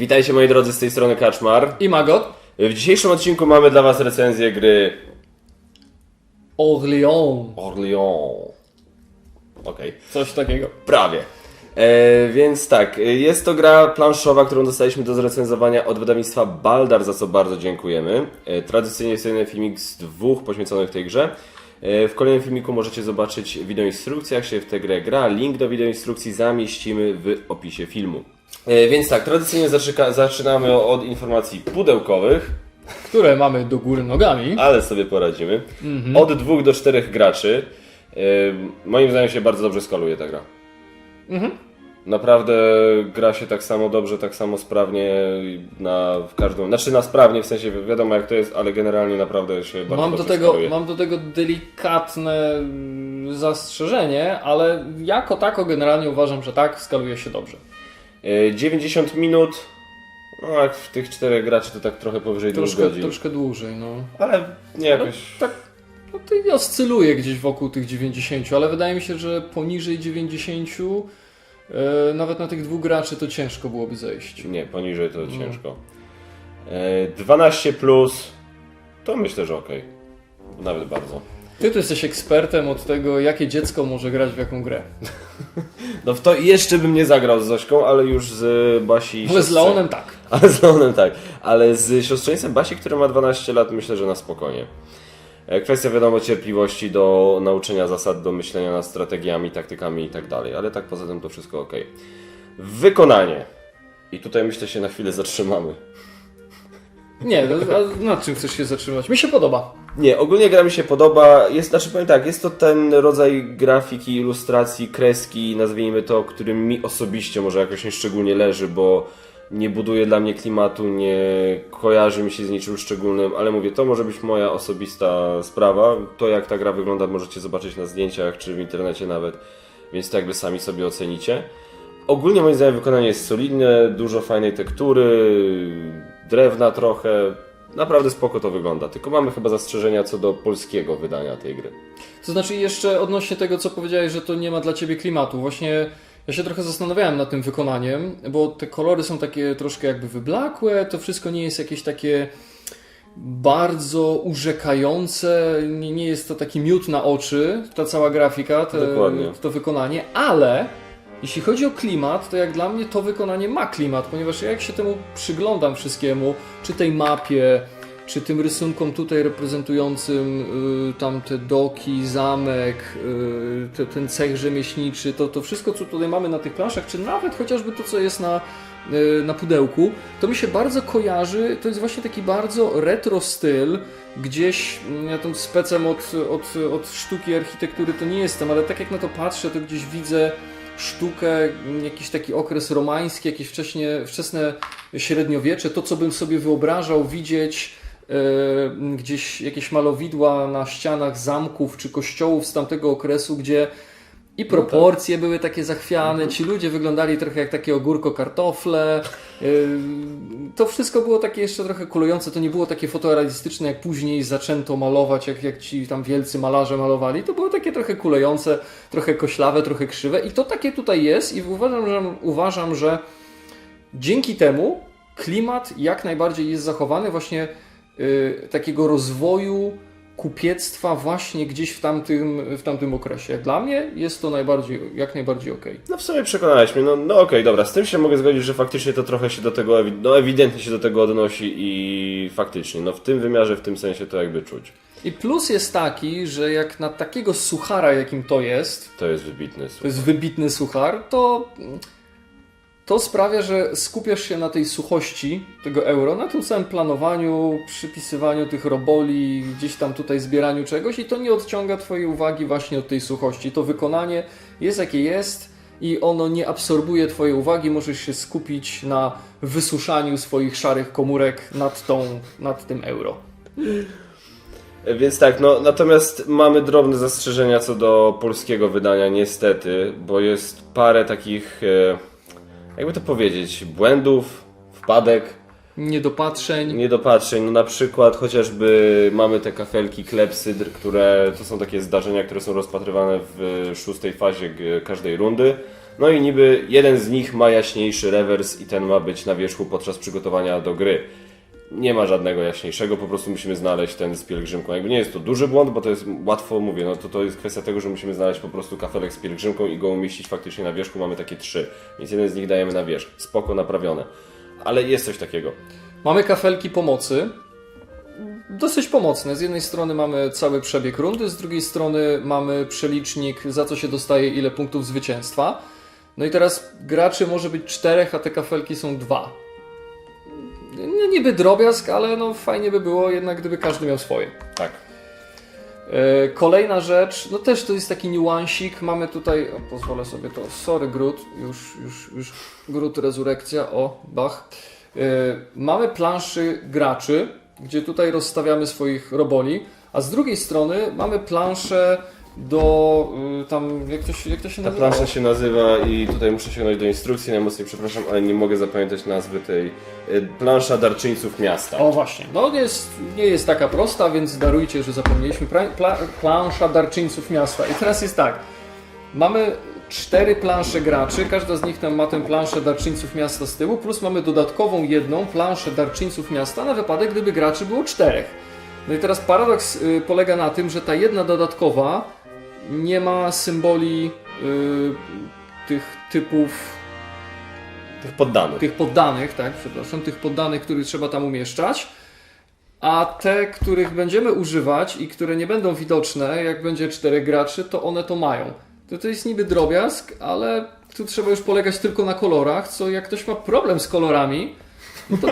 Witajcie moi drodzy z tej strony Kaczmar. I Magot. W dzisiejszym odcinku mamy dla Was recenzję gry Orléans. Orléans. Okej, Coś takiego. prawie. E, więc tak, e, jest to gra planszowa, którą dostaliśmy do zrecenzowania od wydawnictwa Baldar, za co bardzo dziękujemy. E, tradycyjnie jest jeden filmik z dwóch poświęconych tej grze. E, w kolejnym filmiku możecie zobaczyć wideoinstrukcję, jak się w tę grę gra. Link do wideoinstrukcji zamieścimy w opisie filmu. E, więc tak, tradycyjnie zaczyka, zaczynamy od informacji pudełkowych. Które mamy do góry nogami. ale sobie poradzimy. Od dwóch do czterech graczy. Yy, moim zdaniem się bardzo dobrze skaluje ta gra. Naprawdę gra się tak samo dobrze, tak samo sprawnie na w każdą. Znaczy na sprawnie w sensie wiadomo jak to jest, ale generalnie naprawdę się bardzo Mam do, dobrze tego, skaluje. mam do tego delikatne mm, zastrzeżenie, ale jako tako generalnie uważam, że tak, skaluje się dobrze. Yy, 90 minut. No jak w tych czterech graczy to tak trochę powyżej dwóch Troszkę, godzin. troszkę dłużej, no. Ale nie jakoś. Tak, no to oscyluje gdzieś wokół tych 90, ale wydaje mi się, że poniżej 90, e, nawet na tych dwóch graczy to ciężko byłoby zejść. Nie, poniżej No. to ciężko. Yy, 12 plus to myślę, że okej. Nawet bardzo. Ty tu jesteś ekspertem od tego, jakie dziecko może grać w jaką grę. No w to jeszcze bym nie zagrał z Zośką, ale już z Basi. Ale z Leonem tak. Ale z Leonem tak. Ale z siostrzeńcem Basi, który ma 12 lat, myślę, że na spokojnie. E, Kwestia wiadomo cierpliwości do nauczenia zasad, do myślenia nad strategiami, taktykami i tak dalej, ale tak poza tym to wszystko ok. Wykonanie. I tutaj myślę się na chwilę zatrzymamy. Nie, a nad czym chcesz się zatrzymać? Mi się podoba. Nie, ogólnie gra mi się podoba. Jest, znaczy powiem tak, jest to ten rodzaj grafiki, ilustracji, kreski, nazwijmy to, który mi osobiście może jakoś nieszczególnie leży, bo nie buduje dla mnie klimatu, nie kojarzy mi się z niczym szczególnym, ale mówię, to może być moja osobista sprawa. To jak ta gra wygląda możecie zobaczyć na zdjęciach czy w internecie nawet, więc to jakby sami sobie ocenicie. Ogólnie moim zdaniem wykonanie jest solidne, dużo fajnej tektury, drewna trochę. Naprawdę spoko to wygląda, tylko mamy chyba zastrzeżenia co do polskiego wydania tej gry. To znaczy jeszcze odnośnie tego, co powiedziałeś, że to nie ma dla Ciebie klimatu. Właśnie ja się trochę zastanawiałem nad tym wykonaniem, bo te kolory są takie troszkę jakby wyblakłe, to wszystko nie jest jakieś takie bardzo urzekające, nie, nie jest to taki miód na oczy, ta cała grafika, te, Dokładnie. to wykonanie, ale jeśli chodzi o klimat, to jak dla mnie to wykonanie ma klimat, ponieważ ja jak się temu przyglądam wszystkiemu, czy tej mapie, czy tym rysunkom tutaj reprezentującym y, tam te doki, zamek, y, te, ten cech rzemieślniczy, to, to wszystko co tutaj mamy na tych planszach, czy nawet chociażby to co jest na, y, na pudełku, to mi się bardzo kojarzy, to jest właśnie taki bardzo retro styl, gdzieś, mm, ja tą specem od, od, od sztuki architektury to nie jestem, ale tak jak na to patrzę, to gdzieś widzę sztukę, jakiś taki okres romański, jakieś wcześnie, wczesne średniowiecze, to co bym sobie wyobrażał widzieć e, gdzieś jakieś malowidła na ścianach zamków czy kościołów z tamtego okresu, gdzie i proporcje były takie zachwiane, ci ludzie wyglądali trochę jak takie ogórko kartofle. Yy, To wszystko było takie jeszcze trochę kulujące, to nie było takie fotorealistyczne, jak później zaczęto malować, jak, jak ci tam wielcy malarze malowali. To było takie trochę kulejące, trochę koślawe, trochę krzywe i to takie tutaj jest i uważam, że, uważam, że dzięki temu klimat jak najbardziej jest zachowany właśnie yy, takiego rozwoju kupiectwa właśnie gdzieś w tamtym, w tamtym okresie. Dla mnie jest to najbardziej, jak najbardziej okej. No w sumie przekonałeś mnie, no, no okej, dobra, z tym się mogę zgodzić, że faktycznie to trochę się do tego, no ewidentnie się do tego odnosi i faktycznie, no w tym wymiarze, w tym sensie to jakby czuć. I plus jest taki, że jak na takiego suchara, jakim to jest, To jest wybitny to słuch. jest wybitny suchar, to to sprawia, że skupiasz się na tej suchości tego euro, na tym samym planowaniu, przypisywaniu tych roboli, gdzieś tam tutaj zbieraniu czegoś i to nie odciąga Twojej uwagi właśnie od tej suchości. To wykonanie jest jakie jest i ono nie absorbuje Twojej uwagi, możesz się skupić na wysuszaniu swoich szarych komórek nad, tą, nad tym euro. Więc tak, no natomiast mamy drobne zastrzeżenia co do polskiego wydania, niestety, bo jest parę takich, e, jakby to powiedzieć, błędów, wpadek, Niedopatrzeń. niedopatrzeń. No na przykład chociażby mamy te kafelki klepsydr, które to są takie zdarzenia, które są rozpatrywane w szóstej fazie każdej rundy. No i niby jeden z nich ma jaśniejszy rewers i ten ma być na wierzchu podczas przygotowania do gry. Nie ma żadnego jaśniejszego, po prostu musimy znaleźć ten z pielgrzymką. Jakby nie jest to duży błąd, bo to jest łatwo, mówię, no to to jest kwestia tego, że musimy znaleźć po prostu kafelek z pielgrzymką i go umieścić faktycznie na wierzchu. Mamy takie trzy, więc jeden z nich dajemy na wierzch. Spoko, naprawione. Ale jest coś takiego. Mamy kafelki pomocy. Dosyć pomocne. Z jednej strony mamy cały przebieg rundy, z drugiej strony mamy przelicznik, za co się dostaje, ile punktów zwycięstwa. No i teraz graczy może być czterech, a te kafelki są dwa. No, niby drobiazg, ale no fajnie by było jednak, gdyby każdy miał swoje. Tak. E, Kolejna rzecz, no też to jest taki niuansik. Mamy tutaj, o, pozwolę sobie to, sorry Grut, już, już, już Grut Rezurekcja, o, bach. E, Mamy planszy graczy, gdzie tutaj rozstawiamy swoich roboli, a z drugiej strony mamy planszę do y, tam, jak to się, jak to się Ta nazywa? plansza się nazywa i tutaj muszę sięgnąć do instrukcji, najmocniej przepraszam, ale nie mogę zapamiętać nazwy tej. y, Plansza darczyńców miasta. O właśnie, no jest, nie jest taka prosta, więc darujcie, że zapomnieliśmy. Pra, pla, plansza darczyńców miasta. I teraz jest tak, mamy cztery plansze graczy, każda z nich tam ma tę planszę darczyńców miasta z tyłu, plus mamy dodatkową jedną planszę darczyńców miasta na wypadek, gdyby graczy było czterech. No i teraz paradoks y, polega na tym, że ta jedna dodatkowa nie ma symboli y, tych typów Tych poddanych. tych poddanych, tak, przepraszam, tych poddanych, których trzeba tam umieszczać, a te, których będziemy używać i które nie będą widoczne, jak będzie czterech graczy, to one to mają. To, to jest niby drobiazg, ale tu trzeba już polegać tylko na kolorach, co jak ktoś ma problem z kolorami, no to...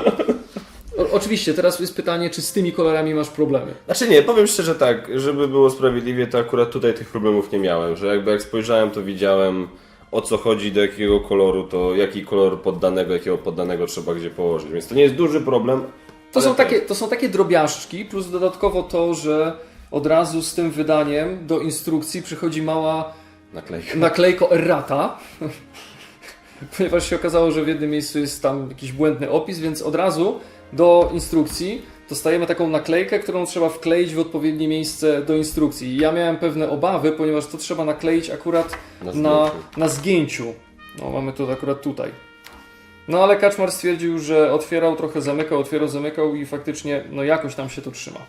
O, oczywiście, teraz jest pytanie, czy z tymi kolorami masz problemy. Znaczy nie, powiem szczerze tak, żeby było sprawiedliwie, to akurat tutaj tych problemów nie miałem, że jakby jak spojrzałem, to widziałem o co chodzi, do jakiego koloru, to jaki kolor poddanego, jakiego poddanego trzeba gdzie położyć, więc to nie jest duży problem. To są, tak. takie, to są takie drobiażdżki, plus dodatkowo to, że od razu z tym wydaniem do instrukcji przychodzi mała Naklejka. naklejko errata, ponieważ się okazało, że w jednym miejscu jest tam jakiś błędny opis, więc od razu do instrukcji dostajemy taką naklejkę, którą trzeba wkleić w odpowiednie miejsce do instrukcji. I ja miałem pewne obawy, ponieważ to trzeba nakleić akurat Na na, zdjęciu. na zgięciu. No, mamy to akurat tutaj. No ale Kaczmar stwierdził, że otwierał, trochę zamykał, otwierał, zamykał i faktycznie no jakoś tam się to trzyma.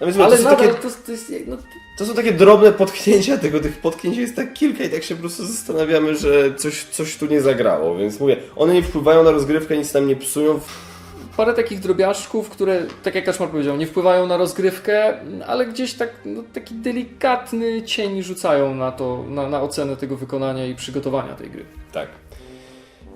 No więc Ale to, są takie, to, to jest... No, to są takie drobne potknięcia, tego tych potknięć jest tak kilka i tak się po prostu zastanawiamy, że coś, coś tu nie zagrało, więc mówię, one nie wpływają na rozgrywkę, nic nam nie psują, parę takich drobiażdżków, które, tak jak Kaczmar powiedział, nie wpływają na rozgrywkę, ale gdzieś tak, no, taki delikatny cień rzucają na to, na, na ocenę tego wykonania i przygotowania tej gry. Tak.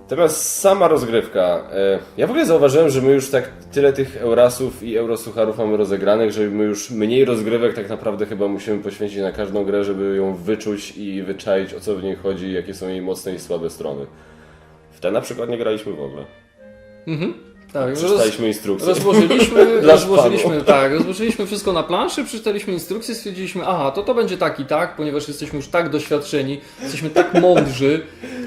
Natomiast sama rozgrywka. E, ja w ogóle zauważyłem, że my już tak tyle tych Eurasów i Eurosucharów mamy rozegranych, że my już mniej rozgrywek tak naprawdę chyba musimy poświęcić na każdą grę, żeby ją wyczuć i wyczaić o co w niej chodzi, jakie są jej mocne i słabe strony. W te na przykład nie graliśmy w ogóle. Mhm. Tak, Przeczytaliśmy instrukcję. rozłożyliśmy, rozłożyliśmy, tak, rozłożyliśmy wszystko na planszy, przeczytaliśmy instrukcję, stwierdziliśmy, aha, to to będzie tak i tak, ponieważ jesteśmy już tak doświadczeni, jesteśmy tak mądrzy,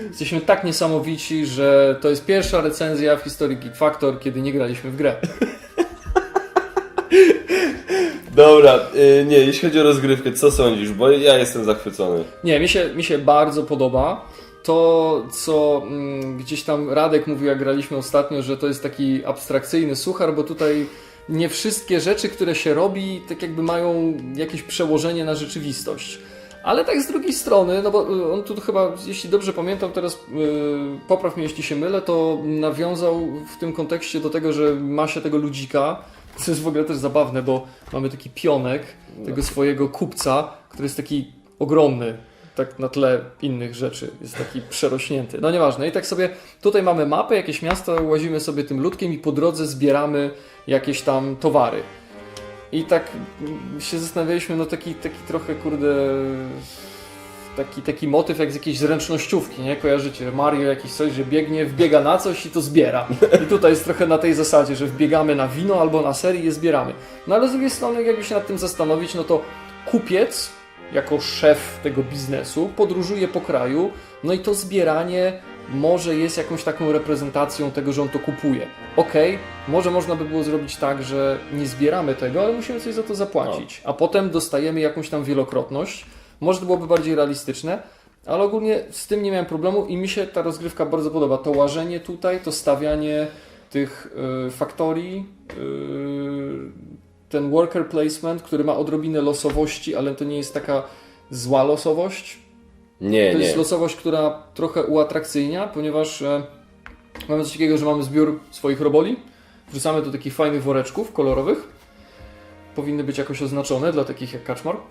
jesteśmy tak niesamowici, że to jest pierwsza recenzja w historii Geek Factor, kiedy nie graliśmy w grę. Dobra, y, nie, jeśli chodzi o rozgrywkę, co sądzisz? Bo ja jestem zachwycony. Nie, mi się, mi się bardzo podoba. To, co mm, gdzieś tam Radek mówił, jak graliśmy ostatnio, że to jest taki abstrakcyjny suchar, bo tutaj nie wszystkie rzeczy, które się robi, tak jakby mają jakieś przełożenie na rzeczywistość. Ale tak z drugiej strony, no bo y, on tu chyba, jeśli dobrze pamiętam, teraz yy, popraw mnie, jeśli się mylę, to nawiązał w tym kontekście do tego, że ma się tego ludzika, co jest w ogóle też zabawne, bo mamy taki pionek tego swojego kupca, który jest taki ogromny, tak na tle innych rzeczy, jest taki przerośnięty. No nieważne. I tak sobie, tutaj mamy mapę, jakieś miasto, łazimy sobie tym ludkiem i po drodze zbieramy jakieś tam towary. I tak się zastanawialiśmy, no taki, taki trochę, kurde, taki, taki motyw jak z jakiejś zręcznościówki, nie? Kojarzycie, Mario jakiś coś, że biegnie, wbiega na coś i to zbiera. I tutaj jest trochę na tej zasadzie, że wbiegamy na wino albo na ser i je zbieramy. No ale z drugiej strony, jakby się nad tym zastanowić, no to kupiec, jako szef tego biznesu, podróżuje po kraju, no i to zbieranie może jest jakąś taką reprezentacją tego, że on to kupuje. Okej, może można by było zrobić tak, że nie zbieramy tego, ale musimy coś za to zapłacić, a potem dostajemy jakąś tam wielokrotność. Może to byłoby bardziej realistyczne, Ale ogólnie z tym nie miałem problemu i mi się ta rozgrywka bardzo podoba. To łażenie tutaj, to stawianie tych y, faktorii, y, ten worker placement, który ma odrobinę losowości, ale to nie jest taka zła losowość. Nie, To nie. jest losowość, która trochę uatrakcyjnia, ponieważ e, mamy coś takiego, że mamy zbiór swoich roboli, wrzucamy do takich fajnych woreczków kolorowych. Powinny być jakoś oznaczone dla takich jak Kaczmar.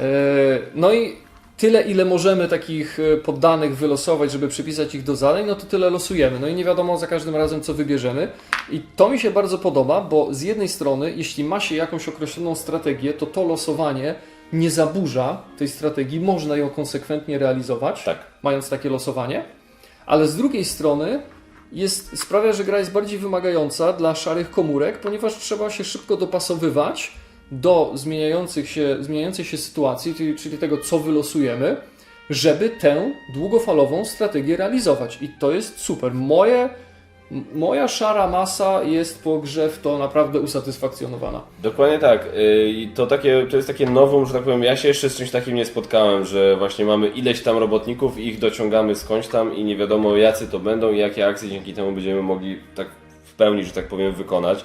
E, no i tyle, ile możemy takich e, poddanych wylosować, żeby przypisać ich do zadań, no to tyle losujemy. No i nie wiadomo za każdym razem, co wybierzemy. I to mi się bardzo podoba, bo z jednej strony, jeśli ma się jakąś określoną strategię, to to losowanie nie zaburza tej strategii, można ją konsekwentnie realizować, Tak. mając takie losowanie, ale z drugiej strony jest, sprawia, że gra jest bardziej wymagająca dla szarych komórek, ponieważ trzeba się szybko dopasowywać do zmieniających się, zmieniającej się sytuacji, czyli, tego, co wylosujemy, żeby tę długofalową strategię realizować. I to jest super. Moje, moja szara masa jest po grze w to naprawdę usatysfakcjonowana. Dokładnie tak. Y, I to, takie, to jest takie nowum, że tak powiem, ja się jeszcze z czymś takim nie spotkałem, że właśnie mamy ileś tam robotników i ich dociągamy skądś tam i nie wiadomo jacy to będą i jakie akcje dzięki temu będziemy mogli tak w pełni, że tak powiem, wykonać.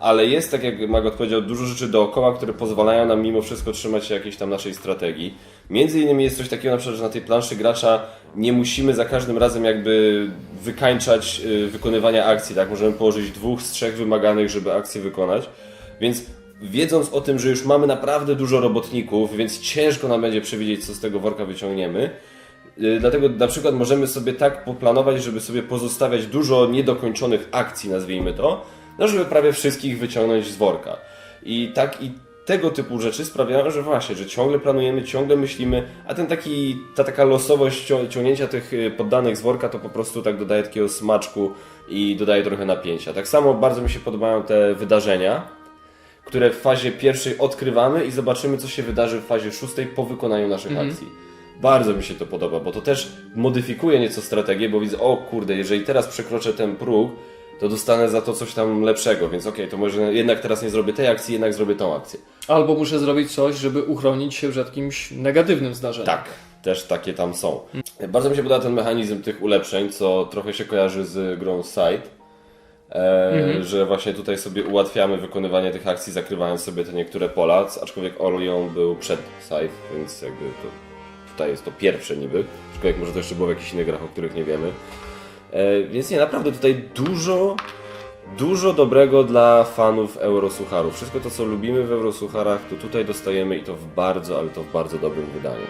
Ale jest, tak jak Magot powiedział, dużo rzeczy dookoła, które pozwalają nam mimo wszystko trzymać się jakiejś tam naszej strategii. Między innymi jest coś takiego na przykład, że na tej planszy gracza nie musimy za każdym razem jakby wykańczać y, wykonywania akcji, tak? Możemy położyć dwóch z trzech wymaganych, żeby akcję wykonać. Więc wiedząc o tym, że już mamy naprawdę dużo robotników, więc ciężko nam będzie przewidzieć, co z tego worka wyciągniemy. Yy, Dlatego na przykład możemy sobie tak poplanować, żeby sobie pozostawiać dużo niedokończonych akcji, nazwijmy to, no żeby prawie wszystkich wyciągnąć z worka. I tak i tego typu rzeczy sprawiają, że właśnie, że ciągle planujemy, ciągle myślimy, a ten taki, ta taka losowość cią- ciągnięcia tych y, poddanych z worka to po prostu tak dodaje takiego smaczku i dodaje trochę napięcia. Tak samo bardzo mi się podobają te wydarzenia, które w fazie pierwszej odkrywamy i zobaczymy, co się wydarzy w fazie szóstej po wykonaniu naszych akcji. Bardzo mi się to podoba, bo to też modyfikuje nieco strategię, bo widzę, o kurde, jeżeli teraz przekroczę ten próg, to dostanę za to coś tam lepszego, więc okej, to może jednak teraz nie zrobię tej akcji, jednak zrobię tą akcję. Albo muszę zrobić coś, żeby uchronić się przed jakimś negatywnym zdarzeniem. Tak, też takie tam są. Bardzo mi się podoba ten mechanizm tych ulepszeń, co trochę się kojarzy z grą Side. E, Że właśnie tutaj sobie ułatwiamy wykonywanie tych akcji, zakrywając sobie te niektóre pola, aczkolwiek Orlean był przed Side, więc jakby to tutaj jest to pierwsze niby, aczkolwiek może to jeszcze było w jakichś innych grach, o których nie wiemy. E, Więc nie, naprawdę tutaj dużo, dużo dobrego dla fanów Eurosucharów. Wszystko to, co lubimy w Eurosucharach, to tutaj dostajemy i to w bardzo, ale to w bardzo dobrym wydaniu.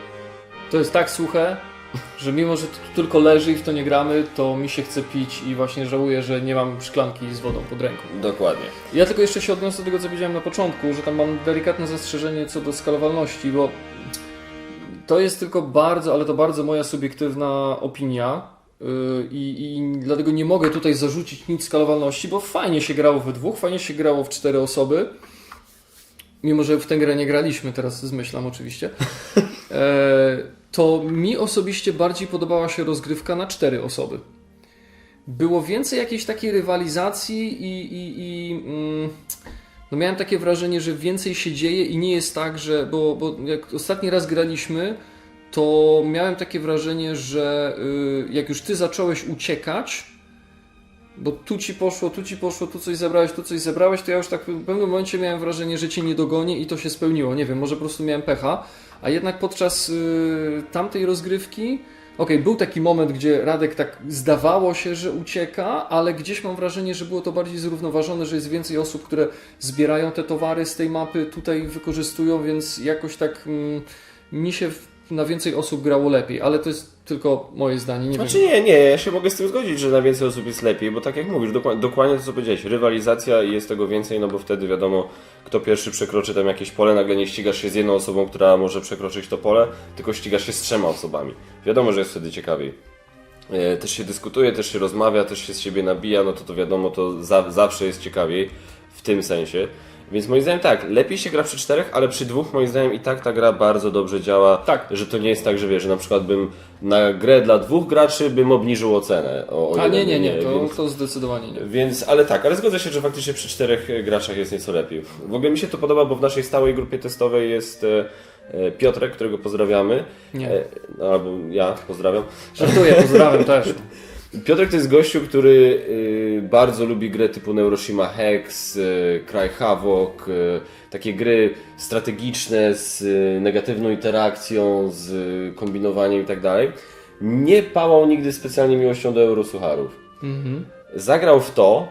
To jest tak suche, że mimo, że to tu tylko leży i w to nie gramy, to mi się chce pić i właśnie żałuję, że nie mam szklanki z wodą pod ręką. Dokładnie. Ja tylko jeszcze się odniosę do tego, co powiedziałem na początku, że tam mam delikatne zastrzeżenie co do skalowalności, bo to jest tylko bardzo, ale to bardzo moja subiektywna opinia i, i dlatego nie mogę tutaj zarzucić nic skalowalności, bo fajnie się grało we dwóch, fajnie się grało w cztery osoby. Mimo, że w tę grę nie graliśmy, teraz zmyślam oczywiście. E, to mi osobiście bardziej podobała się rozgrywka na cztery osoby. Było więcej jakiejś takiej rywalizacji i, i, i mm, no miałem takie wrażenie, że więcej się dzieje i nie jest tak, że. Bo, bo jak ostatni raz graliśmy, to miałem takie wrażenie, że y, jak już ty zacząłeś uciekać, bo tu ci poszło, tu ci poszło, tu coś zebrałeś, tu coś zebrałeś, to ja już tak w pewnym momencie miałem wrażenie, że cię nie dogonię i to się spełniło. Nie wiem, może po prostu miałem pecha, a jednak podczas y, tamtej rozgrywki. Okej, był taki moment, gdzie Radek tak zdawało się, że ucieka, ale gdzieś mam wrażenie, że było to bardziej zrównoważone, że jest więcej osób, które zbierają te towary z tej mapy, tutaj wykorzystują, więc jakoś tak mm, mi się na więcej osób grało lepiej, ale to jest tylko moje zdanie, nie Znaczy wiem. nie, nie, ja się mogę z tym zgodzić, że na więcej osób jest lepiej, bo tak jak mówisz, dokładnie, dokładnie to co powiedziałeś, rywalizacja i jest tego więcej, no bo wtedy wiadomo, kto pierwszy przekroczy tam jakieś pole, nagle nie ścigasz się z jedną osobą, która może przekroczyć to pole, tylko ścigasz się z trzema osobami. Wiadomo, że jest wtedy ciekawiej. E, Też się dyskutuje, też się rozmawia, też się z siebie nabija, no to to wiadomo, to za, zawsze jest ciekawiej w tym sensie. Więc moim zdaniem tak, lepiej się gra przy czterech, ale przy dwóch moim zdaniem i tak ta gra bardzo dobrze działa. Tak. Że to nie jest tak, że wiesz, że na przykład bym na grę dla dwóch graczy bym obniżył ocenę. O, o A nie, jeden, nie, nie, to, Więc, to zdecydowanie nie. więc, ale tak, ale zgodzę się, że faktycznie przy czterech graczach jest nieco lepiej. W ogóle mi się to podoba, bo w naszej stałej grupie testowej jest e, e, Piotrek, którego pozdrawiamy. Nie. E, albo ja pozdrawiam. Żartuję, pozdrawiam też. Piotrek to jest gościu, który y, bardzo lubi gry typu Neuroshima Hex, y, Cry Havoc, y, takie gry strategiczne z y, negatywną interakcją, z y, kombinowaniem i tak dalej. Nie pałał nigdy specjalnie miłością do Eurosucharów. Mhm. Zagrał w to.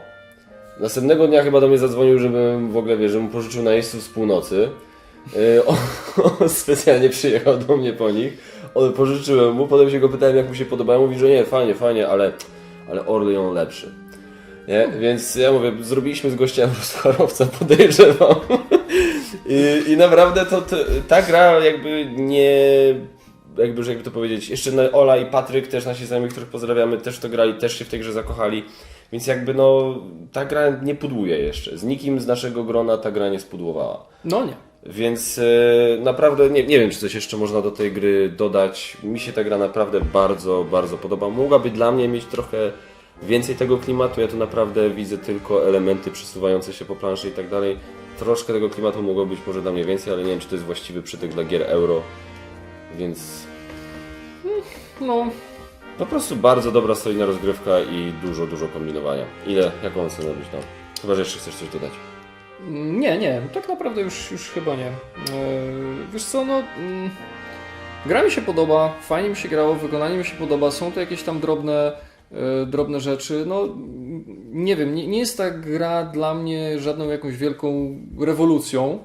Następnego dnia chyba do mnie zadzwonił, żebym w ogóle, wiesz, że mu pożyczył na jeźdźców z północy. On specjalnie przyjechał do mnie po nich. On, pożyczyłem mu, potem się go pytałem, jak mu się podobają. Mówi, że nie, fajnie, fajnie, ale, ale Orlean lepszy. Nie? Więc ja mówię, zrobiliśmy z gościa Eurosparowca, podejrzewam. I, I naprawdę to, to, ta gra jakby nie... Jakby, jakby to powiedzieć, jeszcze Ola i Patryk, też nasi znajomi, których pozdrawiamy, też to grali, też się w tej grze zakochali. Więc jakby no, ta gra nie pudłuje jeszcze. Z nikim z naszego grona ta gra nie spudłowała. No nie. Więc e, naprawdę nie, nie wiem, czy coś jeszcze można do tej gry dodać. Mi się ta gra naprawdę bardzo, bardzo podoba. Mogłaby dla mnie mieć trochę więcej tego klimatu. Ja tu naprawdę widzę tylko elementy przesuwające się po planszy i tak dalej. Troszkę tego klimatu mogło być może dla mnie więcej, ale nie wiem, czy to jest właściwy przytyk dla gier euro. Więc No, po prostu bardzo dobra, solidna rozgrywka i dużo, dużo kombinowania. Ile, jaką ocenę byś dał? Chyba, że jeszcze chcesz coś dodać. Nie, nie, tak naprawdę już, już chyba nie. Eee, wiesz co, no. Mm, gra mi się podoba, fajnie mi się grało, wykonanie mi się podoba, są to jakieś tam drobne, e, drobne rzeczy. No, nie wiem, nie, nie jest ta gra dla mnie żadną jakąś wielką rewolucją.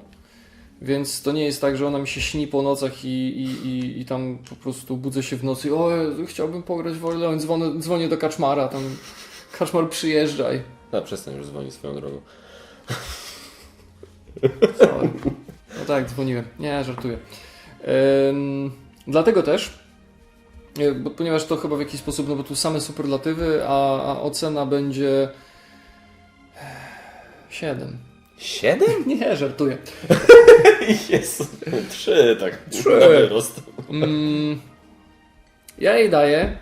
Więc to nie jest tak, że ona mi się śni po nocach i, i, i, i tam po prostu budzę się w nocy. O, Jezu, chciałbym pograć w Orlean, dzwonię, dzwonię do kaczmara, tam kaczmar przyjeżdżaj. A, przestań już dzwonić swoją drogą. Sorry. No tak, dzwoniłem. Nie, żartuję. Ym, dlatego też, e, bo, ponieważ to chyba w jakiś sposób, no bo tu same superlatywy, a, a ocena będzie 7. Siedem? Nie, żartuję. Jezu, trzy, tak. Trzy. Na wyrost. Mm, ja jej daję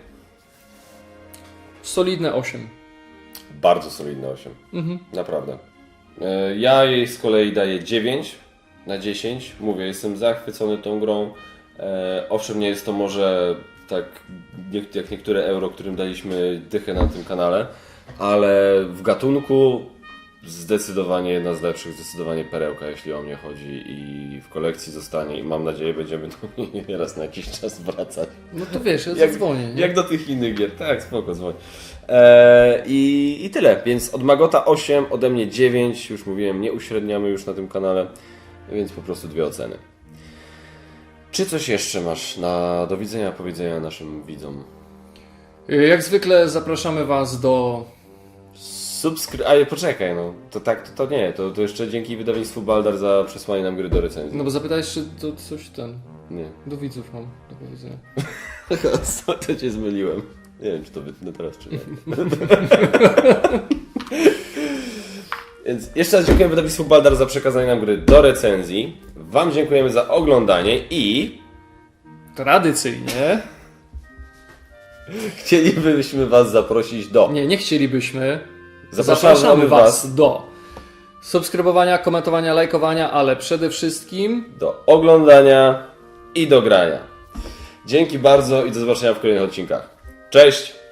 solidne 8. Bardzo solidne 8. Mhm. Naprawdę. E, Ja jej z kolei daję 9 na 10. Mówię, jestem zachwycony tą grą. E, Owszem, nie jest to może tak jak niektóre euro, którym daliśmy dychę na tym kanale, ale w gatunku zdecydowanie jedna z lepszych, zdecydowanie perełka, jeśli o mnie chodzi i w kolekcji zostanie i mam nadzieję będziemy do niej raz na jakiś czas wracać. No to wiesz, ja Jak- zadzwonię. Nie? Jak do tych innych gier. Tak, spoko, dzwoń. Eee, i, I tyle. Więc od Magota 8, ode mnie 9. Już mówiłem, nie uśredniamy już na tym kanale, więc po prostu dwie oceny. Czy coś jeszcze masz na, do widzenia, powiedzenia naszym widzom? Jak zwykle zapraszamy Was do Subskry... A poczekaj, no. To tak, to, to nie. To, to jeszcze dzięki wydawnictwu Baldar za przesłanie nam gry do recenzji. No bo zapytałeś, czy to coś ten. Nie. Do widzów mam do powiedzenia. Co to cię zmyliłem? Nie wiem, czy to wytnę teraz, czy nie. Więc jeszcze raz dziękuję wydawnictwu Baldar za przekazanie nam gry do recenzji. Wam dziękujemy za oglądanie i Tradycyjnie. chcielibyśmy Was zaprosić do. Nie, nie chcielibyśmy. Zapraszamy Zapraszamy was. Do subskrybowania, komentowania, lajkowania, ale przede wszystkim do oglądania i do grania. Dzięki bardzo i do zobaczenia w kolejnych odcinkach. Cześć!